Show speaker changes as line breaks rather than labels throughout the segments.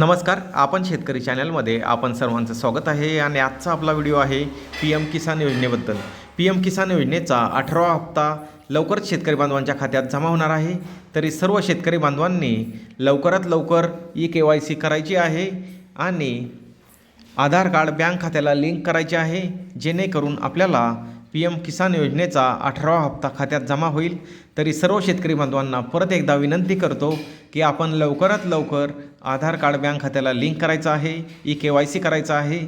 नमस्कार आपण शेतकरी चॅनलमध्ये आपण सर्वांचं स्वागत आहे आणि आजचा आपला व्हिडिओ आहे पी एम किसान योजनेबद्दल. पी एम किसान योजनेचा अठरावा हप्ता लवकरच शेतकरी बांधवांच्या खात्यात जमा होणार आहे. तरी सर्व शेतकरी बांधवांनी लवकरात लवकर ई के वाय सी करायची आहे आणि आधार कार्ड बँक खात्याला लिंक करायचे आहे जेणेकरून आपल्याला पी एम किसान योजनेचा अठरावा हप्ता खात्यात जमा होईल. तरी सर्व शेतकरी बांधवांना परत एकदा विनंती करतो की आपण लवकरात लवकर आधार कार्ड बँक खात्याला लिंक करायचं आहे ई के वाय सी करायचं आहे.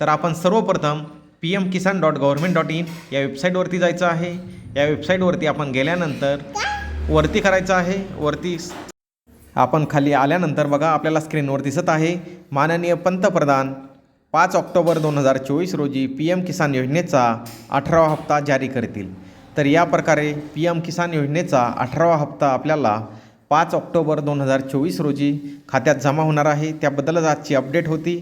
तर आपण सर्वप्रथम P M Kisan dot government dot in या वेबसाईटवरती जायचं आहे. या वेबसाईटवरती आपण गेल्यानंतर वरती करायचं आहे. वरती आपण खाली आल्यानंतर बघा आपल्याला स्क्रीनवर दिसत आहे. माननीय पंतप्रधान पाच ऑक्टोबर दोन हजार चोवीस रोजी पी एम किसान योजनेचा अठरावा हप्ता जारी करतील. तर या प्रकारे पी एम किसान योजनेचा अठरावा हप्ता आपल्याला पाच ऑक्टोबर दोन हजार चोवीस रोजी खात्यात जमा होणार आहे. त्याबद्दलच आजची अपडेट होती.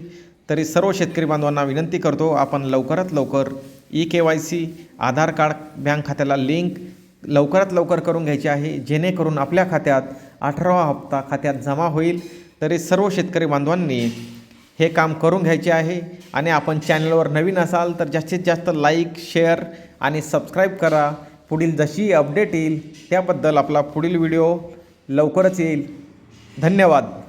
तरी सर्व शेतकरी बांधवांना विनंती करतो आपण लवकरात लवकर E K Y C Aadhaar card bank खात्याला लिंक लवकरात लवकर करून घ्यायची आहे. जेणेकरून आपल्या खात्यात अठरावा हप्ता खात्यात जमा होईल. तरी सर्व शेतकरी बांधवांनी हे काम करून घ्यायचे आहे. आणि आपण चॅनलवर नवीन असाल तर जास्तीत जास्त लाईक शेअर आणि सबस्क्राईब करा. पुढील जशी अपडेट येईल त्याबद्दल आपला पुढील व्हिडिओ लवकरच येईल. धन्यवाद.